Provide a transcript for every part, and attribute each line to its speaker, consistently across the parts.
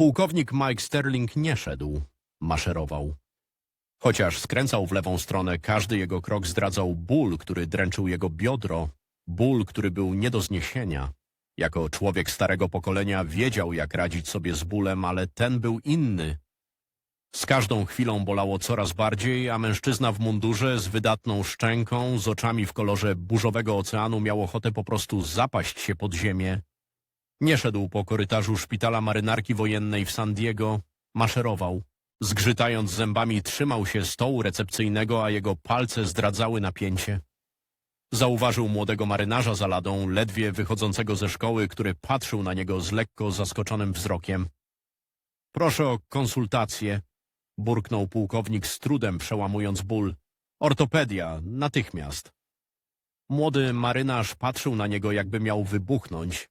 Speaker 1: Pułkownik Mike Sterling nie szedł, maszerował. Chociaż skręcał w lewą stronę, każdy jego krok zdradzał ból, który dręczył jego biodro, ból, który był nie do zniesienia. Jako człowiek starego pokolenia wiedział, jak radzić sobie z bólem, ale ten był inny. Z każdą chwilą bolało coraz bardziej, a mężczyzna w mundurze z wydatną szczęką, z oczami w kolorze burzowego oceanu miał ochotę po prostu zapaść się pod ziemię. Nie szedł po korytarzu szpitala marynarki wojennej w San Diego, maszerował. Zgrzytając zębami trzymał się stołu recepcyjnego, a jego palce zdradzały napięcie. Zauważył młodego marynarza za ladą, ledwie wychodzącego ze szkoły, który patrzył na niego z lekko zaskoczonym wzrokiem. Proszę o konsultację, burknął pułkownik z trudem przełamując ból. Ortopedia, natychmiast. Młody marynarz patrzył na niego, jakby miał wybuchnąć.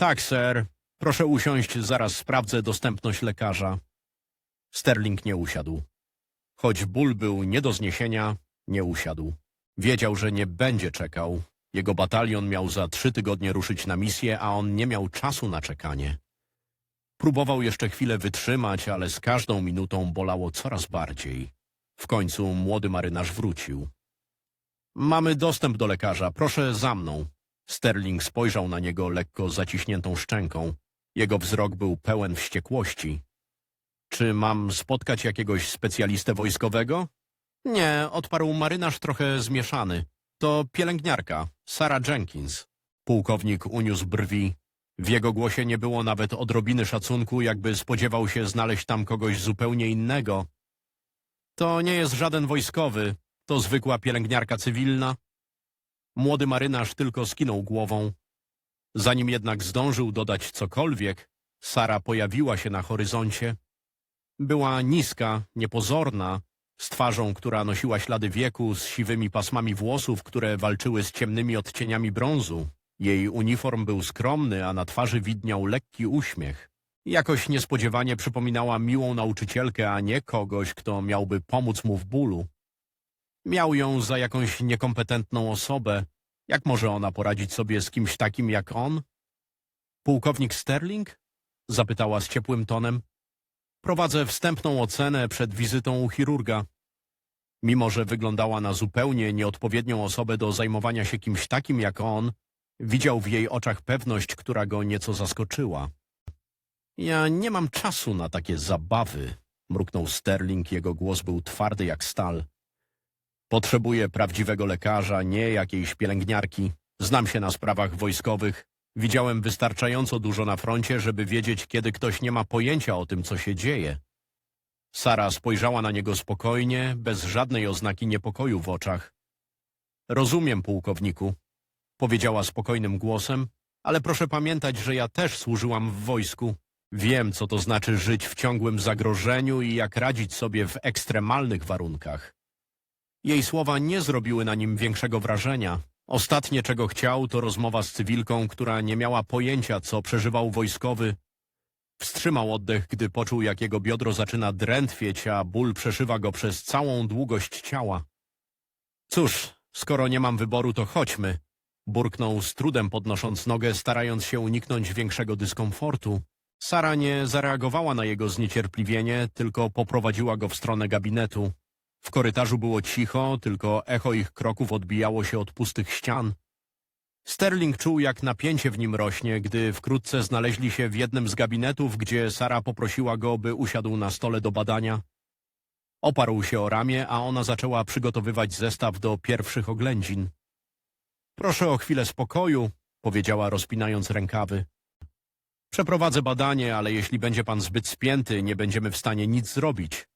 Speaker 1: Tak, ser. Proszę usiąść, zaraz sprawdzę dostępność lekarza. Sterling nie usiadł. Choć ból był nie do zniesienia, nie usiadł. Wiedział, że nie będzie czekał. Jego batalion miał za trzy tygodnie ruszyć na misję, a on nie miał czasu na czekanie. Próbował jeszcze chwilę wytrzymać, ale z każdą minutą bolało coraz bardziej. W końcu młody marynarz wrócił. Mamy dostęp do lekarza, proszę za mną. Sterling spojrzał na niego lekko zaciśniętą szczęką. Jego wzrok był pełen wściekłości. Czy mam spotkać jakiegoś specjalistę wojskowego? Nie, odparł marynarz trochę zmieszany. To pielęgniarka, Sarah Jenkins. Pułkownik uniósł brwi. W jego głosie nie było nawet odrobiny szacunku, jakby spodziewał się znaleźć tam kogoś zupełnie innego. To nie jest żaden wojskowy, to zwykła pielęgniarka cywilna. Młody marynarz tylko skinął głową. Zanim jednak zdążył dodać cokolwiek, Sara pojawiła się na horyzoncie. Była niska, niepozorna, z twarzą, która nosiła ślady wieku, z siwymi pasmami włosów, które walczyły z ciemnymi odcieniami brązu. Jej uniform był skromny, a na twarzy widniał lekki uśmiech. Jakoś niespodziewanie przypominała miłą nauczycielkę, a nie kogoś, kto miałby pomóc mu w bólu. Miał ją za jakąś niekompetentną osobę. Jak może ona poradzić sobie z kimś takim jak on? Pułkownik Sterling? Zapytała z ciepłym tonem. Prowadzę wstępną ocenę przed wizytą u chirurga. Mimo, że wyglądała na zupełnie nieodpowiednią osobę do zajmowania się kimś takim jak on, widział w jej oczach pewność, która go nieco zaskoczyła. Ja nie mam czasu na takie zabawy, mruknął Sterling, jego głos był twardy jak stal. Potrzebuję prawdziwego lekarza, nie jakiejś pielęgniarki. Znam się na sprawach wojskowych. Widziałem wystarczająco dużo na froncie, żeby wiedzieć, kiedy ktoś nie ma pojęcia o tym, co się dzieje. Sara spojrzała na niego spokojnie, bez żadnej oznaki niepokoju w oczach. Rozumiem, pułkowniku, powiedziała spokojnym głosem, ale proszę pamiętać, że ja też służyłam w wojsku. Wiem, co to znaczy żyć w ciągłym zagrożeniu i jak radzić sobie w ekstremalnych warunkach. Jej słowa nie zrobiły na nim większego wrażenia. Ostatnie, czego chciał, to rozmowa z cywilką, która nie miała pojęcia, co przeżywał wojskowy. Wstrzymał oddech, gdy poczuł, jak jego biodro zaczyna drętwieć, a ból przeszywa go przez całą długość ciała. Cóż, skoro nie mam wyboru, to chodźmy. Burknął z trudem podnosząc nogę, starając się uniknąć większego dyskomfortu. Sara nie zareagowała na jego zniecierpliwienie, tylko poprowadziła go w stronę gabinetu. W korytarzu było cicho, tylko echo ich kroków odbijało się od pustych ścian. Sterling czuł, jak napięcie w nim rośnie, gdy wkrótce znaleźli się w jednym z gabinetów, gdzie Sara poprosiła go, by usiadł na stole do badania. Oparł się o ramię, a ona zaczęła przygotowywać zestaw do pierwszych oględzin. Proszę o chwilę spokoju, powiedziała rozpinając rękawy. Przeprowadzę badanie, ale jeśli będzie pan zbyt spięty, nie będziemy w stanie nic zrobić.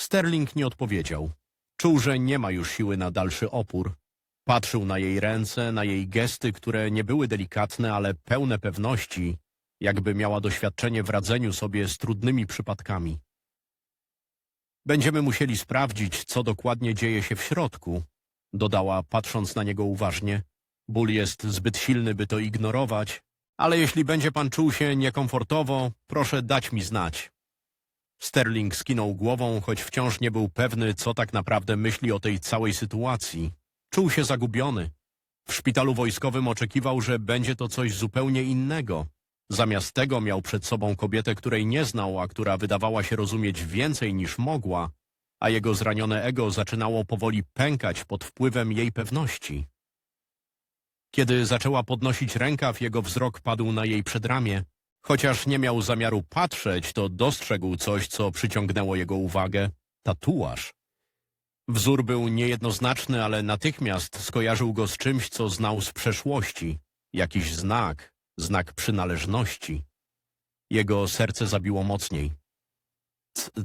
Speaker 1: Sterling nie odpowiedział. Czuł, że nie ma już siły na dalszy opór. Patrzył na jej ręce, na jej gesty, które nie były delikatne, ale pełne pewności, jakby miała doświadczenie w radzeniu sobie z trudnymi przypadkami. Będziemy musieli sprawdzić, co dokładnie dzieje się w środku, dodała, patrząc na niego uważnie. Ból jest zbyt silny, by to ignorować, ale jeśli będzie pan czuł się niekomfortowo, proszę dać mi znać. Sterling skinął głową, choć wciąż nie był pewny, co tak naprawdę myśli o tej całej sytuacji. Czuł się zagubiony. W szpitalu wojskowym oczekiwał, że będzie to coś zupełnie innego. Zamiast tego miał przed sobą kobietę, której nie znał, a która wydawała się rozumieć więcej niż mogła, a jego zranione ego zaczynało powoli pękać pod wpływem jej pewności. Kiedy zaczęła podnosić rękaw, jego wzrok padł na jej przedramię. Chociaż nie miał zamiaru patrzeć, to dostrzegł coś, co przyciągnęło jego uwagę. Tatuaż. Wzór był niejednoznaczny, ale natychmiast skojarzył go z czymś, co znał z przeszłości. Jakiś znak, znak przynależności. Jego serce zabiło mocniej.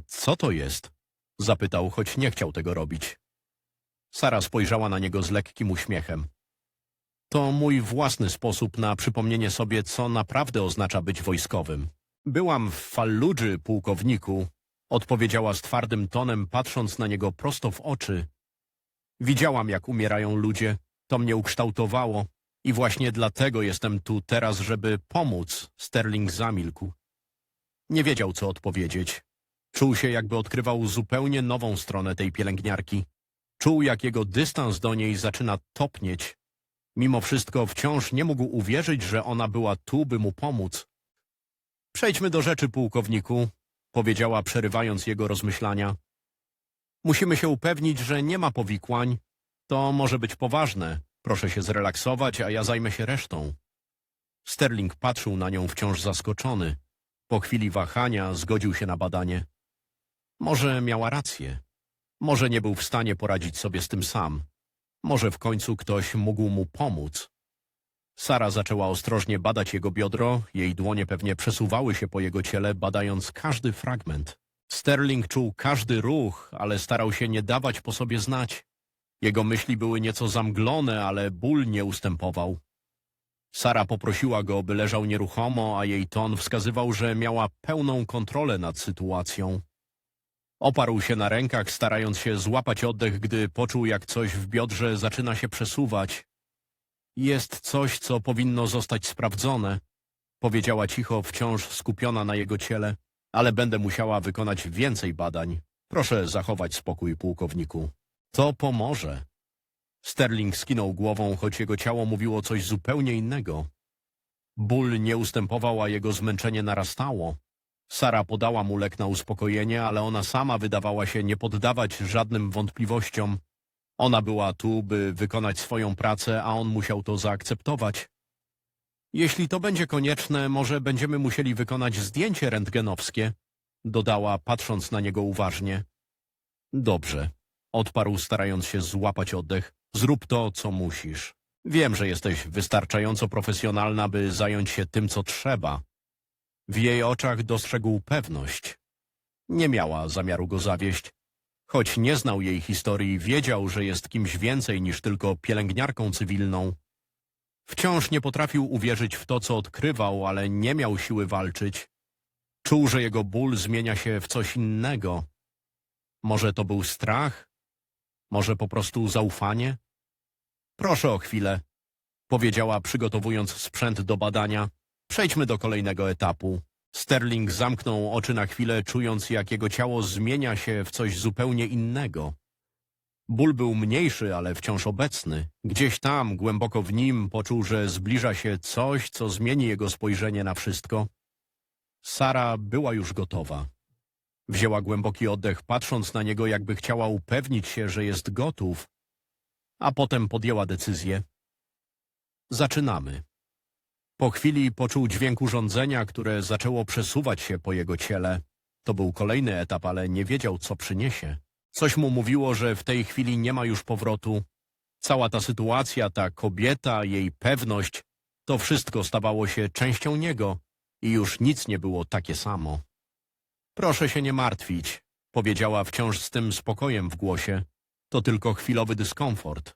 Speaker 1: Co to jest? Zapytał, choć nie chciał tego robić. Sara spojrzała na niego z lekkim uśmiechem. To mój własny sposób na przypomnienie sobie, co naprawdę oznacza być wojskowym. Byłam w Falludży, pułkowniku, odpowiedziała z twardym tonem, patrząc na niego prosto w oczy. Widziałam, jak umierają ludzie, to mnie ukształtowało i właśnie dlatego jestem tu teraz, żeby pomóc. Sterling zamilkł. Nie wiedział, co odpowiedzieć. Czuł się, jakby odkrywał zupełnie nową stronę tej pielęgniarki. Czuł, jak jego dystans do niej zaczyna topnieć. Mimo wszystko wciąż nie mógł uwierzyć, że ona była tu, by mu pomóc. Przejdźmy do rzeczy, pułkowniku, powiedziała, przerywając jego rozmyślania. Musimy się upewnić, że nie ma powikłań. To może być poważne. Proszę się zrelaksować, a ja zajmę się resztą. Sterling patrzył na nią wciąż zaskoczony. Po chwili wahania zgodził się na badanie. Może miała rację. Może nie był w stanie poradzić sobie z tym sam. Może w końcu ktoś mógł mu pomóc. Sara zaczęła ostrożnie badać jego biodro, jej dłonie pewnie przesuwały się po jego ciele, badając każdy fragment. Sterling czuł każdy ruch, ale starał się nie dawać po sobie znać. Jego myśli były nieco zamglone, ale ból nie ustępował. Sara poprosiła go, by leżał nieruchomo, a jej ton wskazywał, że miała pełną kontrolę nad sytuacją. Oparł się na rękach, starając się złapać oddech, gdy poczuł, jak coś w biodrze zaczyna się przesuwać. Jest coś, co powinno zostać sprawdzone, powiedziała cicho, wciąż skupiona na jego ciele, ale będę musiała wykonać więcej badań. Proszę zachować spokój, pułkowniku. To pomoże. Sterling skinął głową, choć jego ciało mówiło coś zupełnie innego. Ból nie ustępował, a jego zmęczenie narastało. Sara podała mu lek na uspokojenie, ale ona sama wydawała się nie poddawać żadnym wątpliwościom. Ona była tu, by wykonać swoją pracę, a on musiał to zaakceptować. Jeśli to będzie konieczne, może będziemy musieli wykonać zdjęcie rentgenowskie, dodała, patrząc na niego uważnie. Dobrze, odparł, starając się złapać oddech. Zrób to, co musisz. Wiem, że jesteś wystarczająco profesjonalna, by zająć się tym, co trzeba. W jej oczach dostrzegł pewność. Nie miała zamiaru go zawieść. Choć nie znał jej historii, wiedział, że jest kimś więcej niż tylko pielęgniarką cywilną. Wciąż nie potrafił uwierzyć w to, co odkrywał, ale nie miał siły walczyć. Czuł, że jego ból zmienia się w coś innego. Może to był strach? Może po prostu zaufanie? Proszę o chwilę, powiedziała, przygotowując sprzęt do badania. Przejdźmy do kolejnego etapu. Sterling zamknął oczy na chwilę, czując, jak jego ciało zmienia się w coś zupełnie innego. Ból był mniejszy, ale wciąż obecny. Gdzieś tam, głęboko w nim, poczuł, że zbliża się coś, co zmieni jego spojrzenie na wszystko. Sara była już gotowa. Wzięła głęboki oddech, patrząc na niego, jakby chciała upewnić się, że jest gotów, a potem podjęła decyzję. Zaczynamy. Po chwili poczuł dźwięk urządzenia, które zaczęło przesuwać się po jego ciele. To był kolejny etap, ale nie wiedział, co przyniesie. Coś mu mówiło, że w tej chwili nie ma już powrotu. Cała ta sytuacja, ta kobieta, jej pewność, to wszystko stawało się częścią niego i już nic nie było takie samo. Proszę się nie martwić, powiedziała wciąż z tym spokojem w głosie. To tylko chwilowy dyskomfort.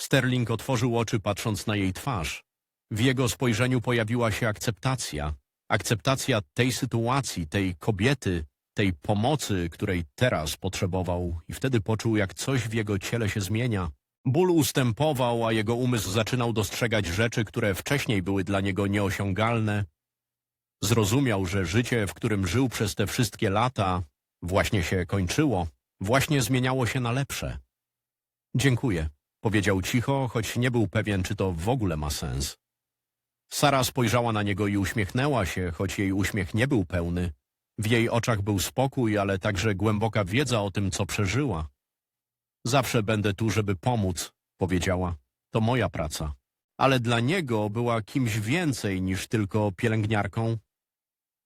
Speaker 1: Sterling otworzył oczy, patrząc na jej twarz. W jego spojrzeniu pojawiła się akceptacja. Akceptacja tej sytuacji, tej kobiety, tej pomocy, której teraz potrzebował i wtedy poczuł, jak coś w jego ciele się zmienia. Ból ustępował, a jego umysł zaczynał dostrzegać rzeczy, które wcześniej były dla niego nieosiągalne. Zrozumiał, że życie, w którym żył przez te wszystkie lata, właśnie się kończyło, właśnie zmieniało się na lepsze. Dziękuję, powiedział cicho, choć nie był pewien, czy to w ogóle ma sens. Sara spojrzała na niego i uśmiechnęła się, choć jej uśmiech nie był pełny. W jej oczach był spokój, ale także głęboka wiedza o tym, co przeżyła. Zawsze będę tu, żeby pomóc, powiedziała. To moja praca. Ale dla niego była kimś więcej niż tylko pielęgniarką.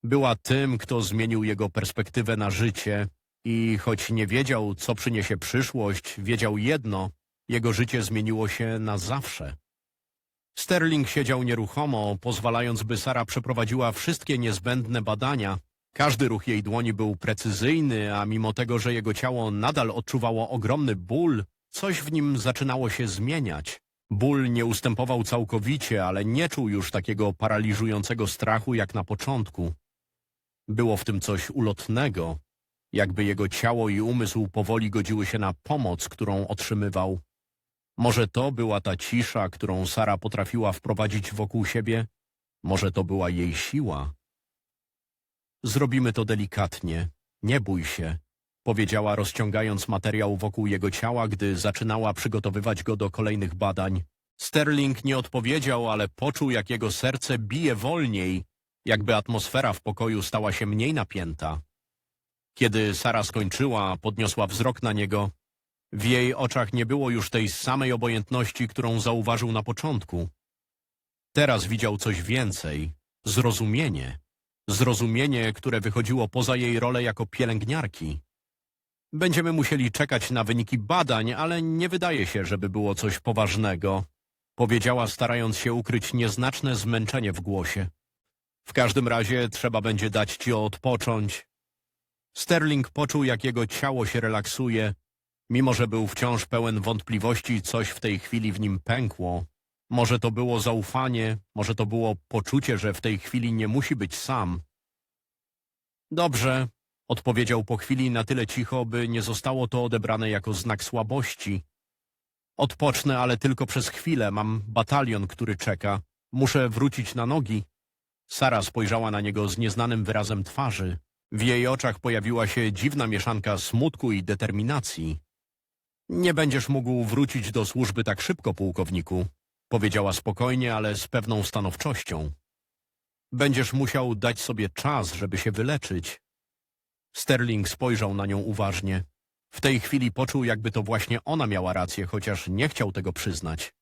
Speaker 1: Była tym, kto zmienił jego perspektywę na życie i choć nie wiedział, co przyniesie przyszłość, wiedział jedno, jego życie zmieniło się na zawsze. Sterling siedział nieruchomo, pozwalając, by Sara przeprowadziła wszystkie niezbędne badania. Każdy ruch jej dłoni był precyzyjny, a mimo tego, że jego ciało nadal odczuwało ogromny ból, coś w nim zaczynało się zmieniać. Ból nie ustępował całkowicie, ale nie czuł już takiego paraliżującego strachu jak na początku. Było w tym coś ulotnego, jakby jego ciało i umysł powoli godziły się na pomoc, którą otrzymywał. Może to była ta cisza, którą Sara potrafiła wprowadzić wokół siebie? Może to była jej siła? Zrobimy to delikatnie. Nie bój się, powiedziała rozciągając materiał wokół jego ciała, gdy zaczynała przygotowywać go do kolejnych badań. Sterling nie odpowiedział, ale poczuł, jak jego serce bije wolniej, jakby atmosfera w pokoju stała się mniej napięta. Kiedy Sara skończyła, podniosła wzrok na niego. W jej oczach nie było już tej samej obojętności, którą zauważył na początku. Teraz widział coś więcej. Zrozumienie. Zrozumienie, które wychodziło poza jej rolę jako pielęgniarki. Będziemy musieli czekać na wyniki badań, ale nie wydaje się, żeby było coś poważnego, powiedziała, starając się ukryć nieznaczne zmęczenie w głosie. W każdym razie trzeba będzie dać ci odpocząć. Sterling poczuł, jak jego ciało się relaksuje. Mimo, że był wciąż pełen wątpliwości, coś w tej chwili w nim pękło. Może to było zaufanie, może to było poczucie, że w tej chwili nie musi być sam. Dobrze, odpowiedział po chwili na tyle cicho, by nie zostało to odebrane jako znak słabości. Odpocznę, ale tylko przez chwilę. Mam batalion, który czeka. Muszę wrócić na nogi. Sara spojrzała na niego z nieznanym wyrazem twarzy. W jej oczach pojawiła się dziwna mieszanka smutku i determinacji. Nie będziesz mógł wrócić do służby tak szybko, pułkowniku, powiedziała spokojnie, ale z pewną stanowczością. Będziesz musiał dać sobie czas, żeby się wyleczyć. Sterling spojrzał na nią uważnie. W tej chwili poczuł, jakby to właśnie ona miała rację, chociaż nie chciał tego przyznać.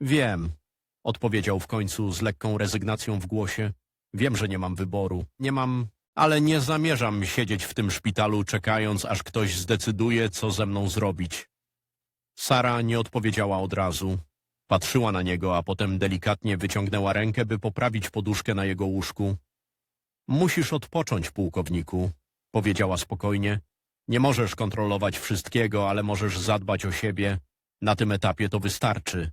Speaker 1: Wiem, odpowiedział w końcu z lekką rezygnacją w głosie. Wiem, że nie mam wyboru. Nie mam, ale nie zamierzam siedzieć w tym szpitalu, czekając, aż ktoś zdecyduje, co ze mną zrobić. Sara nie odpowiedziała od razu. Patrzyła na niego, a potem delikatnie wyciągnęła rękę, by poprawić poduszkę na jego łóżku. Musisz odpocząć, pułkowniku, powiedziała spokojnie. Nie możesz kontrolować wszystkiego, ale możesz zadbać o siebie. Na tym etapie to wystarczy.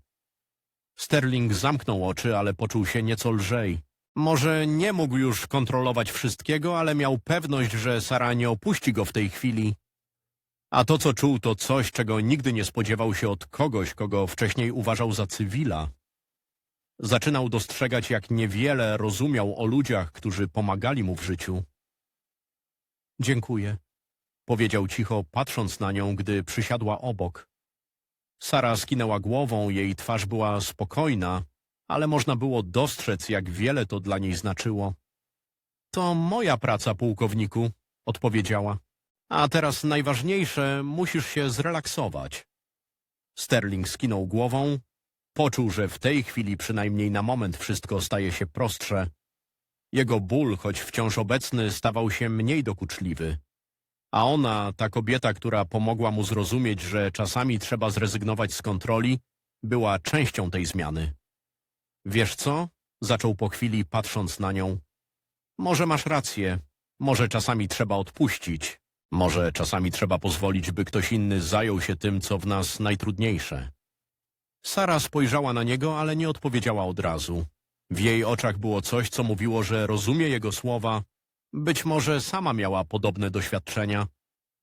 Speaker 1: Sterling zamknął oczy, ale poczuł się nieco lżej. Może nie mógł już kontrolować wszystkiego, ale miał pewność, że Sara nie opuści go w tej chwili. A to, co czuł, to coś, czego nigdy nie spodziewał się od kogoś, kogo wcześniej uważał za cywila. Zaczynał dostrzegać, jak niewiele rozumiał o ludziach, którzy pomagali mu w życiu. Dziękuję, powiedział cicho, patrząc na nią, gdy przysiadła obok. Sara skinęła głową, jej twarz była spokojna, ale można było dostrzec, jak wiele to dla niej znaczyło. To moja praca, pułkowniku, odpowiedziała. A teraz najważniejsze, musisz się zrelaksować. Sterling skinął głową, poczuł, że w tej chwili przynajmniej na moment wszystko staje się prostsze. Jego ból, choć wciąż obecny, stawał się mniej dokuczliwy. A ona, ta kobieta, która pomogła mu zrozumieć, że czasami trzeba zrezygnować z kontroli, była częścią tej zmiany. Wiesz co? Zaczął po chwili, patrząc na nią. Może masz rację. Może czasami trzeba odpuścić. Może czasami trzeba pozwolić, by ktoś inny zajął się tym, co w nas najtrudniejsze. Sara spojrzała na niego, ale nie odpowiedziała od razu. W jej oczach było coś, co mówiło, że rozumie jego słowa. Być może sama miała podobne doświadczenia.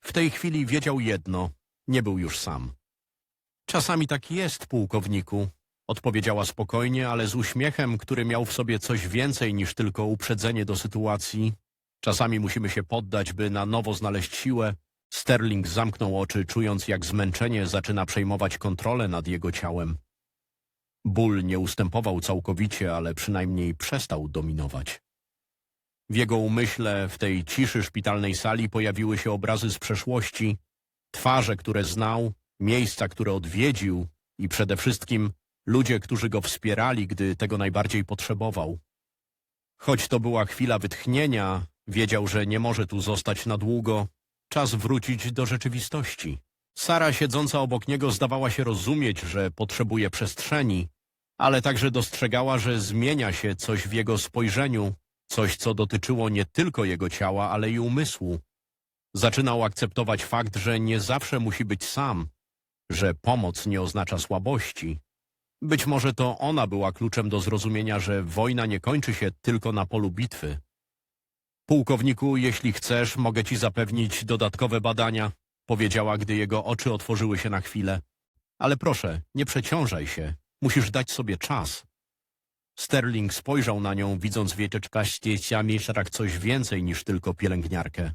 Speaker 1: W tej chwili wiedział jedno. Nie był już sam. Czasami tak jest, pułkowniku, odpowiedziała spokojnie, ale z uśmiechem, który miał w sobie coś więcej niż tylko uprzedzenie do sytuacji. Czasami musimy się poddać, by na nowo znaleźć siłę. Sterling zamknął oczy, czując jak zmęczenie zaczyna przejmować kontrolę nad jego ciałem. Ból nie ustępował całkowicie, ale przynajmniej przestał dominować. W jego umyśle, w tej ciszy szpitalnej sali pojawiły się obrazy z przeszłości, twarze, które znał, miejsca, które odwiedził i przede wszystkim ludzie, którzy go wspierali, gdy tego najbardziej potrzebował. Choć to była chwila wytchnienia, wiedział, że nie może tu zostać na długo, czas wrócić do rzeczywistości. Sara siedząca obok niego zdawała się rozumieć, że potrzebuje przestrzeni, ale także dostrzegała, że zmienia się coś w jego spojrzeniu, coś, co dotyczyło nie tylko jego ciała, ale i umysłu. Zaczynał akceptować fakt, że nie zawsze musi być sam, że pomoc nie oznacza słabości. Być może to ona była kluczem do zrozumienia, że wojna nie kończy się tylko na polu bitwy. Pułkowniku, jeśli chcesz, mogę ci zapewnić dodatkowe badania, powiedziała, gdy jego oczy otworzyły się na chwilę. Ale proszę, nie przeciążaj się. Musisz dać sobie czas. Sterling spojrzał na nią, widząc w jej czeczkaścieciami szerak coś więcej niż tylko pielęgniarkę.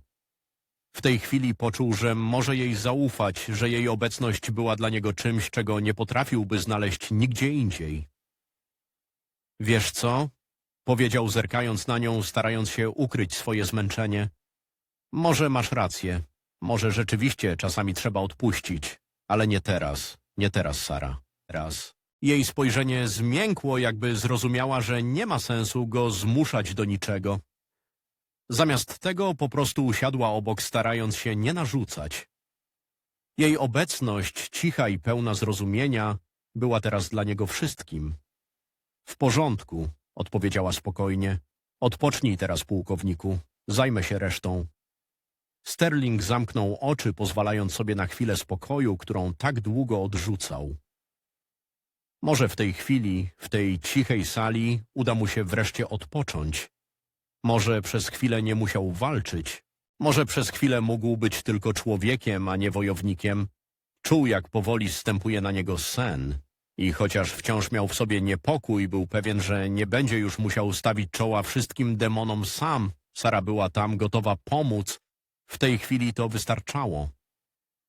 Speaker 1: W tej chwili poczuł, że może jej zaufać, że jej obecność była dla niego czymś, czego nie potrafiłby znaleźć nigdzie indziej. Wiesz co? Powiedział zerkając na nią, starając się ukryć swoje zmęczenie. Może masz rację. Może rzeczywiście czasami trzeba odpuścić. Ale nie teraz. Nie teraz, Sara. Raz. Jej spojrzenie zmiękło, jakby zrozumiała, że nie ma sensu go zmuszać do niczego. Zamiast tego po prostu usiadła obok, starając się nie narzucać. Jej obecność, cicha i pełna zrozumienia, była teraz dla niego wszystkim. W porządku, odpowiedziała spokojnie. Odpocznij teraz, pułkowniku. Zajmę się resztą. Sterling zamknął oczy, pozwalając sobie na chwilę spokoju, którą tak długo odrzucał. Może w tej chwili, w tej cichej sali, uda mu się wreszcie odpocząć. Może przez chwilę nie musiał walczyć. Może przez chwilę mógł być tylko człowiekiem, a nie wojownikiem. Czuł, jak powoli zstępuje na niego sen. I chociaż wciąż miał w sobie niepokój, był pewien, że nie będzie już musiał stawić czoła wszystkim demonom sam. Sara była tam gotowa pomóc. W tej chwili to wystarczało.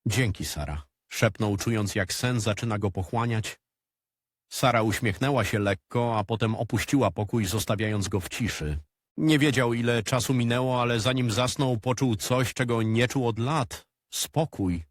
Speaker 1: Dzięki, Sara. Szepnął, czując, jak sen zaczyna go pochłaniać. Sara uśmiechnęła się lekko, a potem opuściła pokój, zostawiając go w ciszy. Nie wiedział, ile czasu minęło, ale zanim zasnął, poczuł coś, czego nie czuł od lat. Spokój.